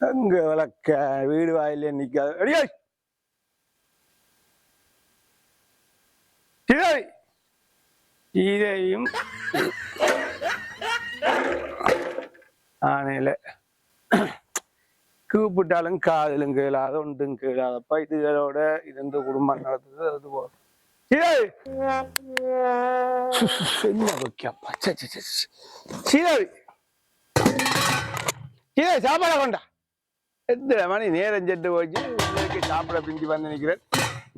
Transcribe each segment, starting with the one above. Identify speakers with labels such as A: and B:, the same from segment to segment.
A: அங்க விளக்க வீடு வாயில நிக்காது. அடியே இதை இதையும் ஆனையில கூப்பிட்டாலும் காதலும் கேளாத ஒன்றும் கேளாதப்பா. இதுகளோட இருந்து குடும்பம் நடத்துது அது போ இதை என்ன வைக்கப்பா சீதாவி ஏ சாப்பாடை கொண்டா. எத்தனை மணி நேரம் செட்டு போச்சு. இன்னைக்கு சாப்பிட பிஞ்சு வந்து நிற்கிறேன்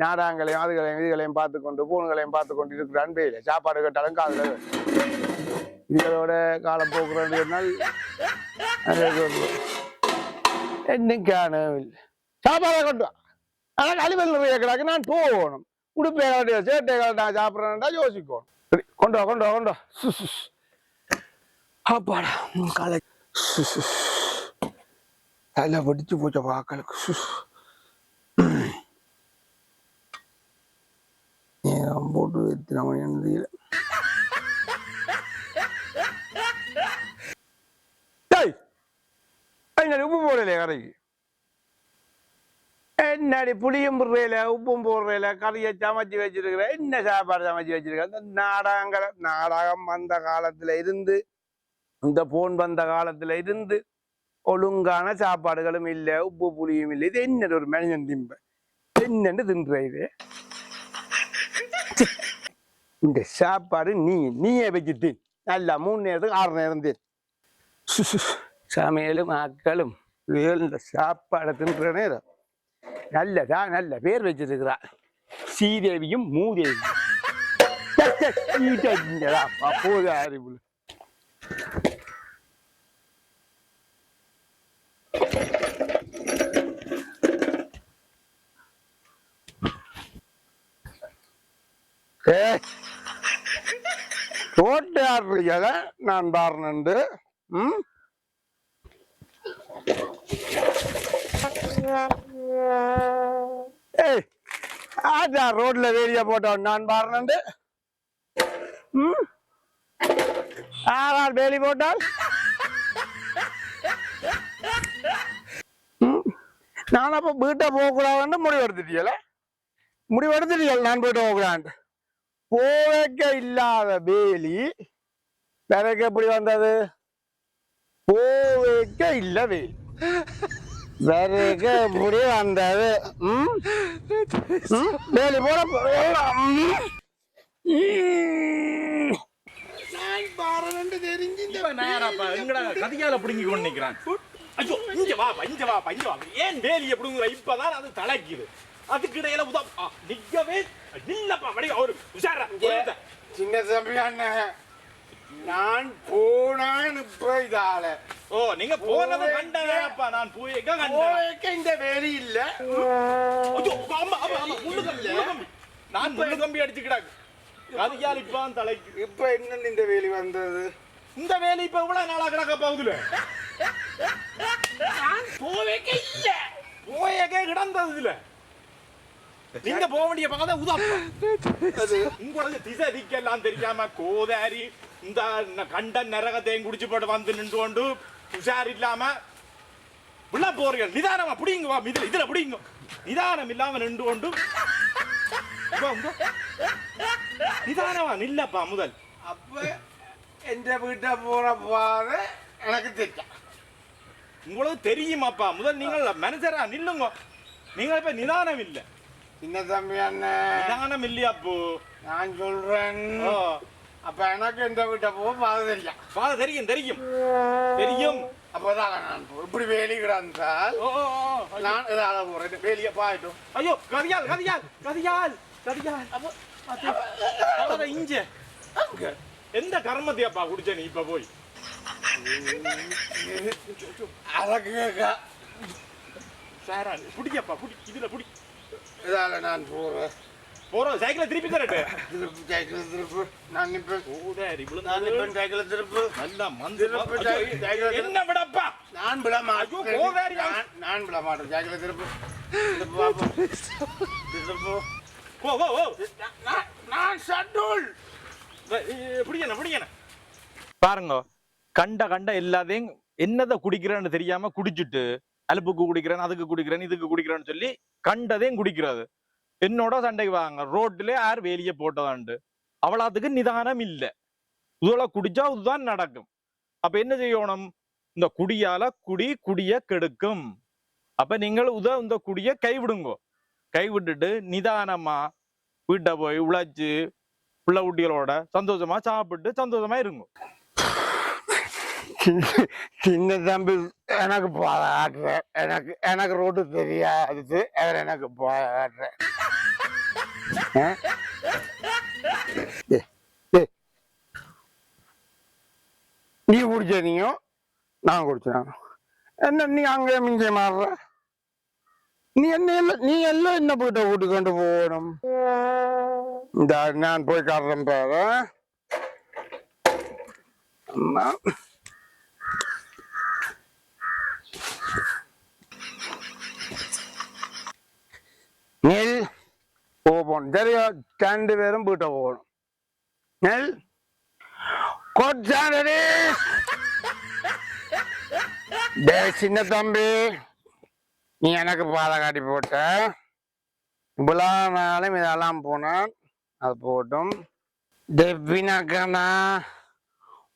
A: நாடாங்களையும் அதுகளையும் இதுகளையும் பார்த்து கொண்டு பூணுகளையும் பார்த்து கொண்டு இருக்கிற அன்பே இல்லை. சாப்பாடு கேட்டாலும் காதுல இதுகளோட காலம் போக்குற நாள். என்னைக்கு காணவில்லை. சாப்பாடை கொண்டு வா. ஆனால் கழிவல் நிறைய கிடக்கு நான் போகணும். உடுப்பை கலட்டியா சேட்டை கலட்டா சாப்பிட்றேன்டா யோசிக்கணும். சரி கொண்டு வா கொண்டு வா கொண்டு வா. அப்பாடா உன் காலை. தலை வெடிச்சு போச்ச வாக்களுக்கு சு, சு. போட்டு எத்தனை மணி தெரியல. உப்பு போடலையா கடைக்கு. என்னடி புளியும் போடுறேல உப்பும் போடுறேல கறியை சமைச்சு வச்சிருக்கிற என்ன சாப்பாடு சமைச்சு வச்சிருக்க? இந்த நாடகங்கள நாடகம் அந்த காலத்துல இருந்து இந்த போன் வந்த காலத்துல இருந்து ஒழுங்கான சாப்பாடுகளும் இல்ல உப்பு புளியும் இல்லை இது என்ன ஒரு மனிதன் திம்ப என்னன்னு தின்ற இது இந்த சாப்பாடு நீ நீயே வச்சுட்டு நல்லா மூணு நேரத்துக்கு ஆறு நேரம் தேன் சு, சு, சமையலும் ஆக்களும் இந்த சாப்பாடை தின்ற நேரம் நல்லதா நல்ல பேர் வச்சிருக்கிறா ஸ்ரீதேவியும் மூதேவியும் சே, சே, ஓட்டு அப்போது ஆடுறீங்கள நான் பாருனண்டு ம்? ஏய் ஆட்டா ரோட்ல வேடிய போட்டோம் நான் பாருனண்டு ம்? ஆறால் வேலி போட்டால்? நான் அப்ப வீட்டை போகக்கூடாதுன்னு முடிவெடுத்துட்டீங்கள முடிவெடுத்துட்டீங்க நான் போயிட்டு போகக்கூடாது போவேக்க இல்லாத வேலி எனக்கு எப்படி வந்தது? போவேக்க இல்ல வேலி. வேறக்க எப்படி வந்தது? வேலி போட.
B: நான் பாரன்னு தெரிஞ்சு
C: கதியால புடுங்கி கொண்டு நிக்கிறான்? ஐயோ இங்க வா இங்க வா இங்க வா. ஏன் வேலிய புடுங்குற? இப்பதான் அது தலைக்குது. அதுக்கு இடையில உதா நிக்கவே நில்லப்பா வடி ஒரு உஷாரா
B: சின்ன தம்பி அண்ணன் நான் போனான் இப்ப இதால.
C: ஓ நீங்க போனதை கண்டேன்ப்பா நான் போய் எங்க கண்டேன்
B: இந்த வேலி இல்ல.
C: ஐயோ ஆமா ஆமா ஆமா முள்ளு கம்பி நான் முள்ளு கம்பி அடிச்சு கிடாக்கு கதியால் இப்பதான் தலைக்கு.
B: இப்ப என்ன இந்த வேலி வந்தது?
C: இந்த வேலி இப்ப இவ்வளவு நாளா கிடக்க போகுதுல?
B: போவேக்க இல்ல.
C: போயக்கே கிடந்தது இதுல. நீங்க போக வேண்டிய பக்கம் உதாப்பா
B: அது
C: உங்களுக்கு திசை திக்கெல்லாம் தெரியாம கோதாரி இந்த கண்ட நரகத்தையும் குடிச்சு போட்டு வந்து நின்று கொண்டு உஷார் இல்லாம உள்ள போறீங்க நிதானமா புடிங்க வா இதுல இதுல புடிங்க. நிதானம் இல்லாம நின்று கொண்டு. நிதானமா நில்லப்பா முதல்.
B: அப்ப எந்த வீட்டை போற பாதை எனக்கு தெரியும்.
C: உங்களுக்கு தெரியுமாப்பா? முதல் நீங்கள் மனுஷரா நில்லுங்க. நீங்கள் இப்ப நிதானம் இல்ல.
B: சின்ன தம்பி அண்ணன்
C: நிதானம் இல்லையாப்போ
B: நான் சொல்றேன். அப்ப எனக்கு எந்த வீட்டை போக பாதை தெரியும்.
C: வா தெரியும் தெரியும். தெரியும்.
B: அப்போதான் நான் இப்படி வேலி கிடந்தால்
C: ஓ ஓ, ஓ.
B: நான் இதால போறேன். வேலியை பாயிட்டும்.
C: ஐயோ கதியால் கதியால் கதியால் கதியால். அவ்வளவுதான் இஞ்ச எந்த கர்மத்தையப்பா குடிச்ச நீ இப்ப போய்?
B: அதற்கு
C: சாரா பிடிக்கப்பா இதுல
B: நான் போறேன்
C: போறோம் சைக்கிளை திருப்பி தரட்டு
B: திருப்பு திருப்பு நான் நிப்பேன்
C: ஓடாரி
B: நான் திருப்பு
C: நல்லா மந்து
B: திருப்பு
C: என்ன விடப்பா
B: நான் விட மாட்டேன் நான் விட மாட்டேன் திருப்பு திருப்பு பாப்போம். திருப்பு
C: ஓ ஓ ஓ
B: நான்- நான்
C: பிடிக்கணும் பிடிக்கணும் பாருங்க கண்ட கண்ட எல்லாத்தையும் என்னதை குடிக்கிறேன்னு தெரியாம குடிச்சிட்டு அலுப்புக்கு குடிக்கிறேன் அதுக்கு குடிக்கிறேன் இதுக்கு குடிக்கிறேன்னு சொல்லி கண்டதையும் குடிக்கிறது. என்னோட சண்டைக்கு வாங்க. ரோட்ல யார் வேலிய போட்டதாண்டு அவளாத்துக்கு நிதானம் இல்ல. இதுல குடிச்சா இதுதான் நடக்கும். அப்ப என்ன செய்யணும்? இந்த குடியால குடி குடிய கெடுக்கும். அப்ப நீங்கள் உத இந்த குடிய கைவிடுங்கோ. கைவிட்டுட்டு நிதானமா வீட்டை போய் உழைச்சு பிள்ளை குட்டிகளோட சந்தோஷமா சாப்பிட்டு சந்தோஷமா இருங்க.
A: சின்ன தம்பி எனக்கு பாராட்டுற எனக்கு எனக்கு ரோடு தெரியாது. அவர் எனக்கு போக ஆட்டுறேன் நீ குடிச்ச நீயும் நான் குடிச்சேன்? என்ன நீ அங்கே மிஞ்ச மாறுற? நீ என்ன எல்லாம் நீ எல்லாம் என்ன போயிட்ட வீட்டு கொண்டு போகணும்? இந்த நான் போய் காட்டுறேன் பாரு. அம்மா. போகணும் சரியா ரெண்டு பேரும் வீட்டை போகணும் நெல் கொச்சானடி டே சின்ன தம்பி நீ எனக்கு பாதை காட்டி போட்ட இவ்வளோ நாளும் இதெல்லாம் போனேன் அது போட்டும் டெப்பினாக்கண்ணா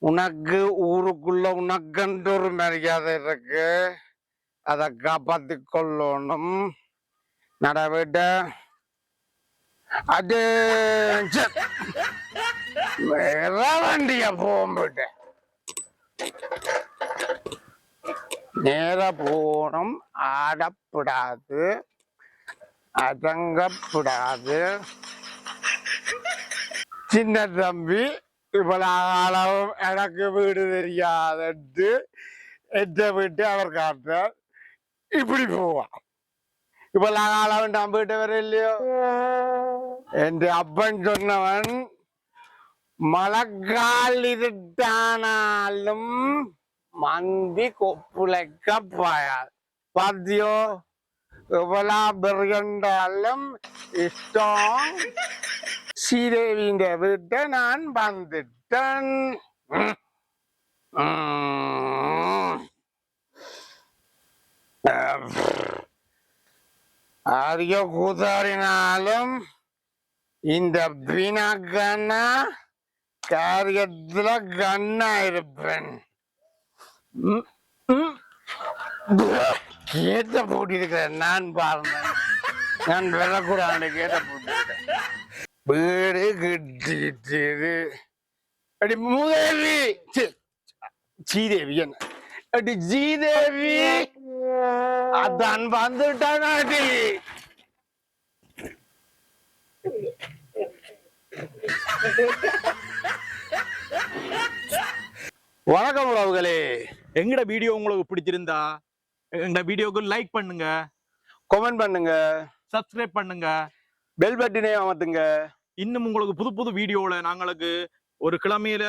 A: உனக்கு ஊருக்குள்ள உனக்குன்ற ஒரு மரியாதை இருக்கு அதை காப்பாற்றி கொள்ளணும் நடவிட்ட அது வேற வண்டிய போம்பிட்ட நேர போனும் ஆடப்படாது. அடங்கப்படாது. சின்ன தம்பி இவ்வளவு எனக்கு வீடு தெரியாதட்டு எந்த வீட்டு அவர் காட்டார் இப்படி போவான். இவ்வளவு அளவு நம்பிட்டு வர இல்லையோ என்று அப்பன் சொன்னவன் மழைக்கால் இருட்டானாலும் மந்தி கொப்புளைக்க பாயால் பாத்தியோ எவ்வளா பெருகண்டாலும் இஷ்டம் ஸ்ரீதேவியின் வீட்டை நான் வந்துட்டேன் ம். ம். அதிக கூத்தாடினாலும் இந்த பினாக்கண்ணா காரியத்துல கண்ணா இருப்பேன் ம், ம். கேட்ட போட்டிருக்கிறேன் நான் பாருங்க நான் வெள்ளக்கூடாது கேட்ட போட்டிருக்கேன் வீடு கிட்டிட்டு அடி மூதேவி சீதேவி என்ன அடி ஜீதேவி அதான் வந்துட்டானாடி வணக்கம் உறவுகளே.
C: எங்கட வீடியோ உங்களுக்கு பிடிச்சிருந்தா எங்க வீடியோக்கு லைக் பண்ணுங்க
A: கமெண்ட் பண்ணுங்க.
C: சப்ஸ்கிரைப் பண்ணுங்க.
A: பெல் பட்டினை அமர்த்துங்க.
C: இன்னும் உங்களுக்கு புது புது வீடியோல நாங்களுக்கு ஒரு கிழமையில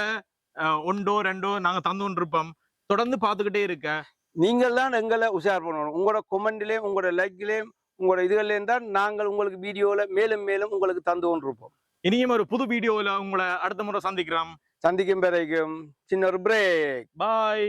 C: ஒன்றோ ரெண்டோ நாங்க தந்து கொண்டிருப்போம் தொடர்ந்து பார்த்துக்கிட்டே இருக்க.
A: நீங்கள் தான் எங்களை உஷார் பண்ணணும். உங்களோட கொமெண்ட்லேயும் உங்களோட லைக்லேயும் உங்களோட இதுகள்லேயும் தான் நாங்கள் உங்களுக்கு வீடியோவில் மேலும் மேலும் உங்களுக்கு தந்து கொண்டிருப்போம்.
C: இனியும் ஒரு புது வீடியோல உங்களை அடுத்த முறை சந்திக்கிறோம்
A: சந்திக்கும் வரைக்கும் சின்ன ஒரு பிரேக்
C: பாய்